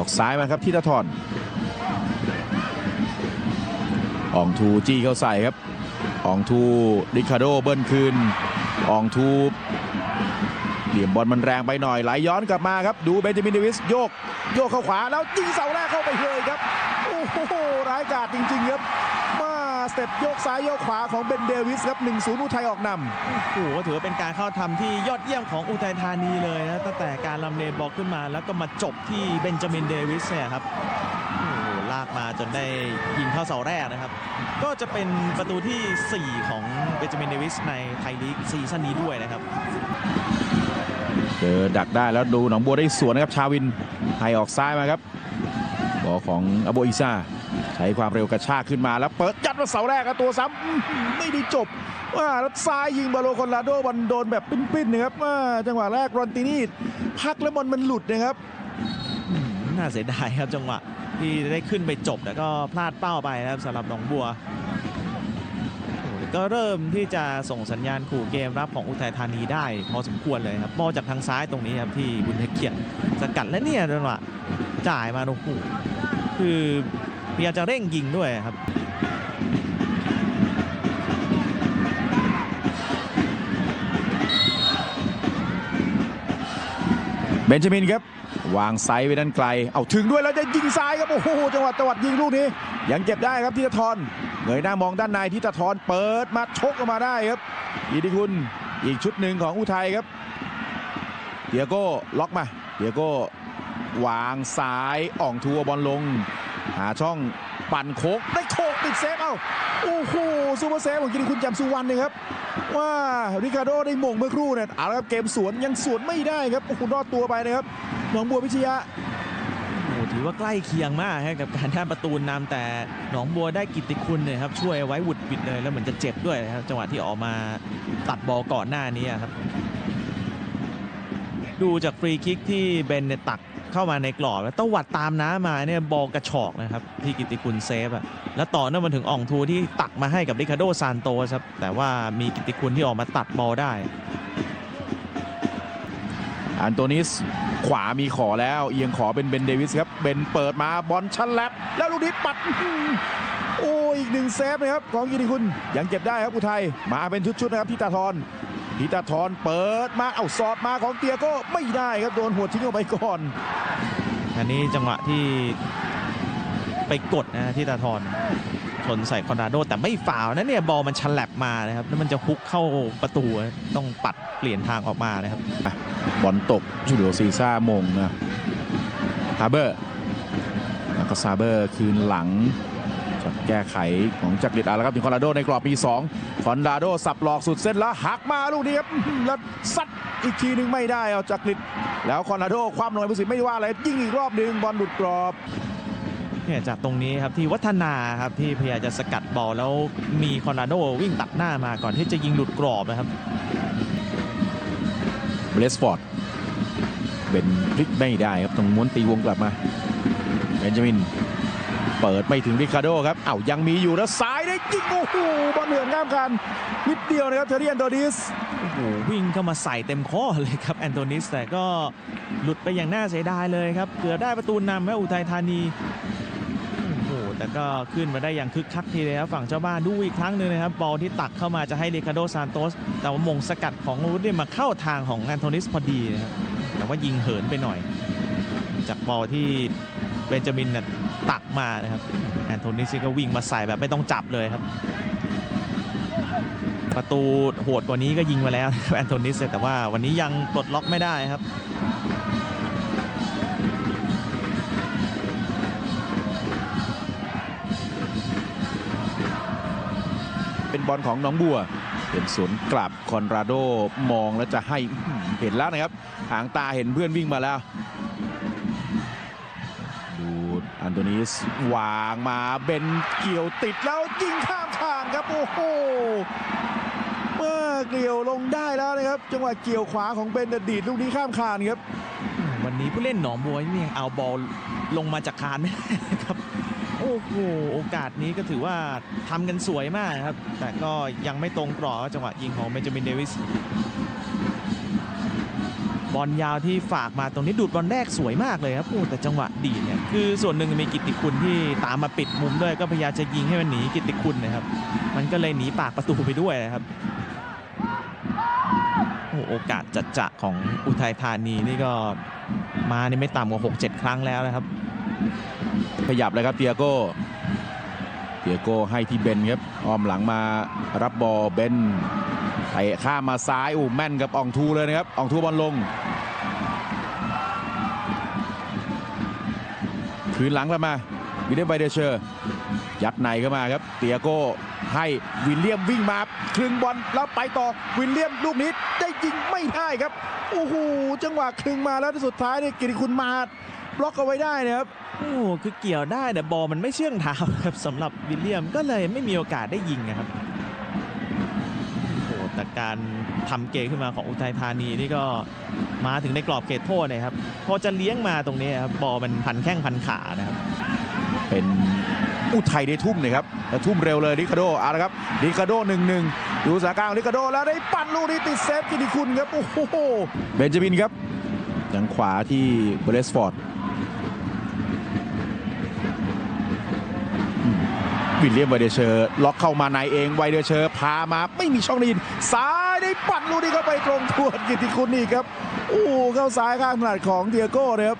ออกซ้ายมาครับทีตทรอองทูจี้เข้าใส่ครับอองทูริคาโดเบิ้ลคืนอองทูเหลี่ยมบอลมันแรงไปหน่อยไหลย้อนกลับมาครับ ดูเบนจามินเดวิสโยก โยกเข้าขวาแล้วยิงเสาแรกเข้าไปเลยครับ โอ้โหร้ายกาจจริง ๆ ครับ สเต็ปโยกซ้ายโยกขวาของเบนเดวิสครับ 1-0 อุทัยออกนำโอ้โหก็ถือว่าเป็นการเข้าทำที่ยอดเยี่ยมของอุทัยธานีเลยนะตั้งแต่การลำเลนบอลขึ้นมา แล้วก็มาจบที่เบนจามินเดวิสเนี่ยครับโอ้โหลากมาจนได้ยิงเข้าเสาแรกนะครับ ก็จะเป็นประตูที่ 4 ของเบนจามินเดวิสในไทยลีกซีซั่นนี้ด้วยนะครับเจอดักได้แล้วดูหนองบัวได้สวนนะครับชาวินให้ออกซ้ายมาครับบอลของอโบอิซาใช้ความเร็วกระชากขึ้นมาแล้วเปิดยัดมาเสาแรกครับตัวซ้ำไม่ได้จบว่าแล้วซ้ายยิงบาโลคอนลาโดบอลโดนแบบปิ้นๆนะครับว่าจังหวะแรกรอนตินีพักแล้วบอลมันหลุดนะครับน่าเสียดายครับจังหวะที่ได้ขึ้นไปจบแต่ก็พลาดเป้าไปนะครับสำหรับหนองบัว ก็เริ่มที่จะส่งสัญญาณขู่เกมรับของอุทัยธานีได้ พอสมควรเลยครับบอลจากทางซ้ายตรงนี้ครับที่บุญเทเกียรติสกัดและเนี่ยจังหวะจ่ายมาโอ้โหคือ พยายามจะเร่งยิงด้วยครับเบนจามินครับวางไซด์ไว้ด้านไกล เอาถึงด้วยแล้วจะยิงซ้ายครับโอ้โหจังหวัดจังหวัดยิงลูกนี้ ยังเก็บได้ครับทิตทรเงยหน้ามองด้านในทิตทรเปิดมาชกออกมาได้ครับอีดิคุณอีกชุดหนึ่งของอุทัยครับเดียโก้ล็อกมาเดียโก้วางซ้ายอ่องทัวบอลลง หาช่องปั่นโคกได้โคกติดเซฟเอ้าโอ้โหซูเปอร์เซฟของกิติคุณจำสุวรรณนะครับ ว่าริคาโดได้มงเมื่อครู่เนี่ยเอาละครับเกมสวนยังสวนไม่ได้ครับโอ้โหรอดตัวไปนะครับหนองบัวพิชยะโอ้ถือว่าใกล้เคียงมากครับกับการได้ประตูนำแต่หนองบัวได้กิติคุณเนี่ยครับช่วยไว้หวุดบิดเลยแล้วเหมือนจะเจ็บด้วยนะครับจังหวะที่ออกมาตัดบอลก่อนหน้านี้ครับ ดูจากฟรีคิกที่เบนเนี่ยตักเข้ามาในกรอบแล้วตวัดตามน้ำมาเนี่ยบอลกระชอกนะครับที่กิติคุณเซฟอะแล้วต่อเนื่องมาถึงอ่องทูที่ตักมาให้กับริคาโดซานโตครับแต่ว่ามีกิติคุณที่ออกมาตัดบอลได้อันโตนิสขวามีขอแล้วเอียงขอเป็นเบนเดวิสครับเบนเปิดมาบอลชันแลบแล้วลูกนี้ปัดโอ้อีกหนึ่งเซฟนะครับของกิติคุณยังเก็บได้ครับอุทัยมาเป็นชุดๆนะครับทิตาทร ทิตาทรเปิดมาเอาสอดมาของเตียโก้ไม่ได้ครับโดนหัวทิ้งออกไปก่อน อันนี้จังหวะที่ไปกดนะที่ตาทอนชนใส่คอนราโด แต่ไม่ฝ่าวนะเนี่ยบอลมันฉลับมานะครับแล้วมันจะฮุกเข้าประตูต้องปัดเปลี่ยนทางออกมานะครับบอลตกจูเลียซีซ่ามงนะฮาร์เบอร์แล้วก็ซาเบอร์คืนหลัง แก้ไขของจักริดอาแล้วครับถึงคอนราโดในกรอบปี2คอนราโดสับหลอกสุดเส้นแล้วหักมาลูกนี้ครับอื้อหือแล้วซัดอีกทีหนึงไม่ได้เอาจักริดแล้วคอนราโดความหน่วยผู้สินไม่ว่าอะไรยิงอีกรอบหนึ่งบอลหลุดกรอบเนี่ยจากตรงนี้ครับที่วัฒนาครับที่พยายามจะสกัดบอลแล้วมีคอนราโดวิ่งตัดหน้ามาก่อนที่จะยิงหลุดกรอบนะครับเบรสฟอร์ดเป็นพลิกไม่ได้ครับต้องม้วนตีวงกลับมาเบนจามิน เปิดไม่ถึงริคาร์โดครับเอ้ายังมีอยู่แล้วซ้ายได้ยิงโอ้โหบอลเหนือนง่ามกัน นิดเดียวนะครับเทเรียนโดดิสโอ้โหวิ่งเข้ามาใส่เต็มข้อเลยครับแอนโทนิสแต่ก็หลุดไปอย่างน่าเสียดายเลยครับเกือบได้ประตูนำแม่อุทัยธานีโอ้โหแต่ก็ขึ้นมาได้อย่างคึกคักทีเลยครับฝั่งเจ้าบ้านดูอีกครั้งหนึ่งนะครับบอลที่ตักเข้ามาจะให้เรคาโดซานโตสแต่ว่ามงสกัดของรูดเนี่ยมาเข้าทางของแอนโทนิสพอดีนะครับแต่ว่ายิงเหินไปหน่อย จากบอลที่เบนจามินน่ะ ตักมานะครับแอนโทนิสก็วิ่งมาใส่แบบไม่ต้องจับเลยครับ ประตูโหดกว่านี้ก็ยิงมาแล้วแอนโทนิสแต่ว่าวันนี้ยังปลดล็อกไม่ได้ครับเป็นบอลของน้องบัว เป็นสวนกลับคอนราโดมองแล้วจะให้เห็นแล้วนะครับหางตาเห็นเพื่อนวิ่งมาแล้ว อันโตนิสวางมาเบนเกี่ยวติดแล้วยิงข้ามทางครับ โอ้โหเมื่อเกี่ยวลงได้แล้วนะครับ จังหวะเกี่ยวขวาของเบนดีดลูกนี้ข้ามคานครับ วันนี้ผู้เล่นหนองบัวนี่ยังเอาบอลลงมาจากคานไม่ได้นะครับโอ้โหโอกาสนี้ก็ถือว่าทำกันสวยมากครับ แต่ก็ยังไม่ตรงกรอบจังหวะยิงของเบนจามินเดวิส บอลยาวที่ฝากมาตรงนี้ดูดบอลแรกสวยมากเลยครับโอ้แต่จังหวะดีเนี่ยคือส่วนหนึ่งมีกิติคุณที่ตามมาปิดมุมด้วยก็พยายามจะยิงให้มันหนีกิตติคุณนะครับ มันก็เลยหนีปากประตูไปด้วยนะครับโอ้โอกาสจัดจะของอุทัยธานีนี่ก็มานี่ไม่ต่ำกว่า 6-7 ครั้งแล้วนะครับ ขยับเลยครับเตียโก้เตียโก้ให้ที่เบนครับอ้อมหลังมารับบอลเบน เตะข้ามมาซ้ายอู้แม่นกับอ่องทูเลยนะครับอ่องทูบอลลง คืนหลังกลับมาวิลเลียมไบเดเชอร์ยัดในเข้ามาครับ เตียโก้ให้วิลเลียมวิ่งมาคลึงบอลแล้วไปต่อวิลเลียมลูกนี้ได้ยิงไม่ได้ครับโอ้โหจังหวะคลึงมาแล้วสุดท้ายเนี่ยกิติคุณมาบล็อกเอาไว้ได้นะครับโอ้โหคือเกี่ยวได้แต่บอลมันไม่เชื่องเท้าครับสำหรับวิลเลียมก็เลยไม่มีโอกาสได้ยิงนะครับ โอ้โหแต่การทำเกมขึ้นมาของอุทัยธานีนี่ก็มาถึงในกรอบเขตโทษนะครับพอจะเลี้ยงมาตรงนี้ครับบอลมันพันแข้งพันขานะครับ เป็นอุทัยได้ทุ่มเลยครับแล้วทุ่มเร็วเลยดิคาโดเอาละครับดิคาโดหนึ่งหนึ่งดูสถานการณ์ของดิคาโดแล้วได้ปั่นลูกนี้ติดเซฟกิติคุณครับโอ้โหเบนจามินครับยังขวาที่เบรสฟอร์ดอืม วิลเลียมไวเดเชอร์ล็อกเข้ามาในเองไวเดเชอร์พามาไม่มีช่องได้ยินซ้ายได้ปั่นลูกนี้เข้าไปตรงทวนกิติคุณนี่ครับโอ้โหเข้าซ้ายข้างถนัดของเดียโก้เลยครับ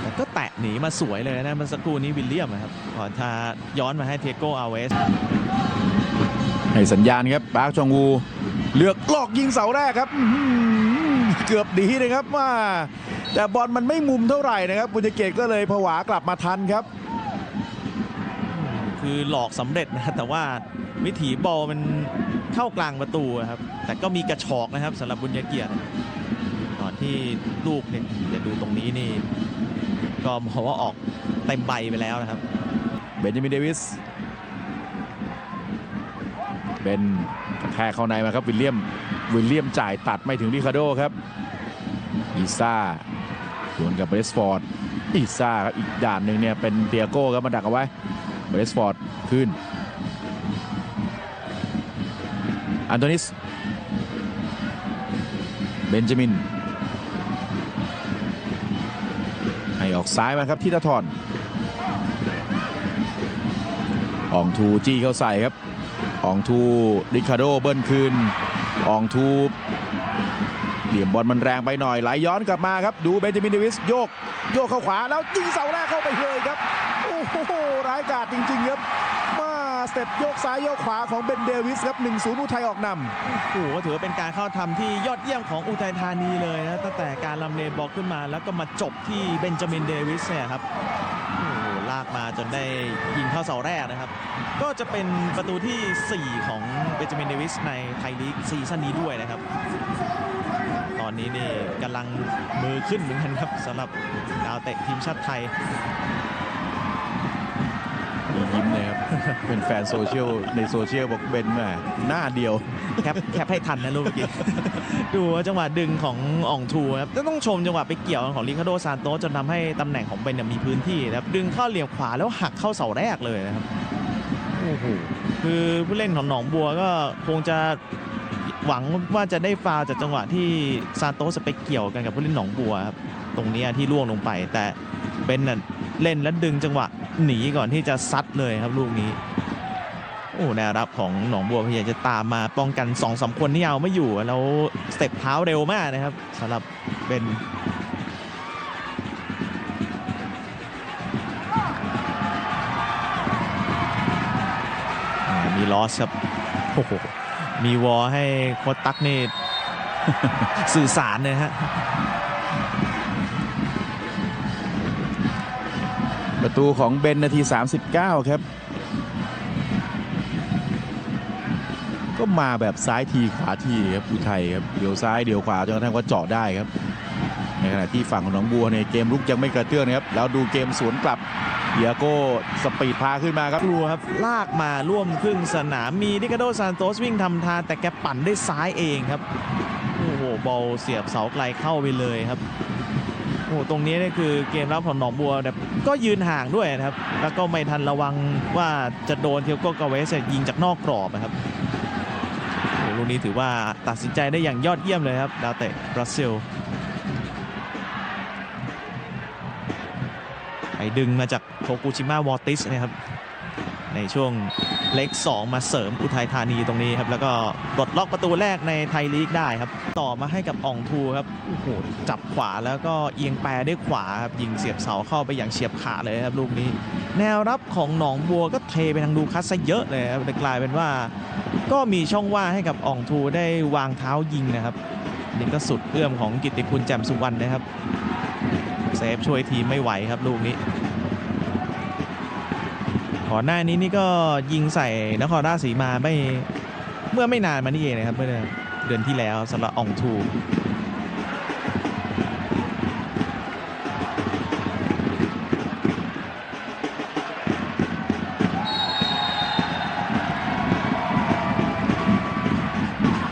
แต่ก็แตะหนีมาสวยเลยนะเมันสักครู่นี้วิลเลียมนะครับก่อนจะย้อนมาให้เทโกอาเวสให้สัญญาณครับปาร์คจองวูเลือกลอกยิงเสาแรกครับอื้อหือเกือบดีนะครับว่าแต่บอลมันไม่มุมเท่าไหร่นะครับบุญเกตก็เลยผวากลับมาทันครับ คือหลอกสำเร็จนะแต่ว่าวิถีบอลมันเข้ากลางประตูครับ แต่ก็มีกระชอกนะครับสำหรับบุญเกียรติก่อนที่ลูกเนี่ยเดี๋ยวดูตรงนี้นี่ ก็มองว่าออกเต็มใบไปแล้วนะครับ เบนจามินเดวิสเบนแทกเข้าในมาครับวิลเลียมวิลเลียมจ่ายตัดไม่ถึงริคาร์โดครับอีซ่าดวลกับเบรสฟอร์ดอีซ่าครับอีกด่านหนึ่งเนี่ยเป็นเตียโก้ครับมาดักเอาไว้ เบรสฟอร์ดขึ้น อันโตนิส เบนจามิน ให้ออกซ้ายมาครับทีตะทอนอองทูจี้เข้าใส่ครับอองทูริคาโดเบิ้ลคืนอองทูเหลี่ยมบอลมันแรงไปหน่อยไหลย้อนกลับมาครับ ดูเบนจามินเดวิสโยก โยกเข้าขวาแล้วยิงเสาแรกเข้าไปเลยครับ โอ้โหร้ายกาจจริง ๆ ครับ มาสเต็ปโยกซ้ายโยกขวาของเบนเดวิสครับ 1-0 อุทัยออกนำโอ้โหถือว่าเป็นการเข้าทำที่ยอดเยี่ยมของอุทัยธานีเลยนะ ตั้งแต่การลำเลบอลขึ้นมา แล้วก็มาจบที่เบนจามินเดวิสเนี่ยครับลากมาจนได้ยิงเข้าเสาแรกนะครับ ก็จะเป็นประตูที่ 4 ของเบนจามินเดวิสในไทยลีกซีซั่นนี้ด้วยนะครับ ตอนนี้นี่กำลังมือขึ้นเหมือนกันครับสำหรับดาวเตะทีมชาติไทย ยิ้มเลยครับ เป็นแฟนโซเชียลในโซเชียลบอกเบนแหม่หน้าเดียว แคปแคปให้ทันนะลูกเมื่อกี้ ดูว่าจังหวะดึงของอ่องทูครับต้องชมจังหวะไปเกี่ยวของลิคาโดซานโตสจนทำให้ตำแหน่งของเบนเนยมีพื้นที่นะครับ ดึงเข้าเหลี่ยมขวาแล้วหักเข้าเสาแรกเลยนะครับโอ้โหคือผู้เล่นของหนองบัวก็คงจะหวังว่าจะได้ฟาวล์จากจังหวะที่ซานโตสไปเกี่ยวกันกับผู้เล่นหนองบัวครับตรงเนี้ยที่ล่วงลงไปแต่เบนน่ะ เล่นแล้วดึงจังหวะหนีก่อนที่จะซัดเลยครับลูกนี้โอ้แนวรับของหนองบัวพยายามจะตามมาป้องกัน2อสคนที่เอาไม่อยู่แล้วสเต็ปเท้าเร็วมากนะครับสำหรับเบนมีลอสครับโอ้โหมีวอลให้โคตตักนี่สื่อสารเลยฮะ ประตูของเบนนาที 39 ครับ ก็มาแบบซ้ายทีขวาทีครับอุทัยครับเดี๋ยวซ้ายเดี๋ยวขวาจนกระทั่งว่าเจาะได้ครับ ในขณะที่ฝั่งของหนองบัวในเกมลุกยังไม่กระเตื้องนะครับ แล้วดูเกมสวนกลับเดียโก้สปีดพาขึ้นมาครับกลัวครับ ลากมาร่วมครึ่งสนามมีดิกาโดซานโตสวิ่งทำทาแต่แกปั่นได้ซ้ายเองครับ โอ้โหบอลเสียบเสาไกลเข้าไปเลยครับ หตรงนี้นี่คือเกมรับของหนองบัวแบบก็ยืนห่างด้วยนะครับ แล้วก็ไม่ทันระวังว่าจะโดนเทียวโกกาเวสยิงจากนอกกรอบนะครับลูลูกนี้ถือว่าตัดสินใจได้อย่างยอดเยี่ยมเลยครับ ดาวเตะบราซิลไปดึงมาจากโทกุชิมะวอติสนะครับ ในช่วงเล็ก 2 มาเสริมอุทัยธานีตรงนี้ครับ แล้วก็ปลดล็อกประตูแรกในไทยลีกได้ครับ ต่อมาให้กับอ่องทูครับโอ้โหจับขวาแล้วก็เอียงแปรด้วยขวาครับยิงเสียบเสาเข้าไปอย่างเฉียบขาดเลยครับลูกนี้ แนวรับของหนองบัวก็เทไปทางดูคัสซะเยอะเลยครับแต่กลายเป็นว่า ก็มีช่องว่างให้กับอ่องทูได้วางเท้ายิงนะครับนี่ก็สุดเอื้อมของกิตติคุณแจ่มสุวรรณนะครับเซฟช่วยทีมไม่ไหวครับลูกนี้ ก่อนหน้านี้นี่ก็ยิงใส่นครราชสีมาไม่เมื่อไม่นานมานี่เองนะครับเมื่อเดือนที่แล้วสำหรับอ่องทู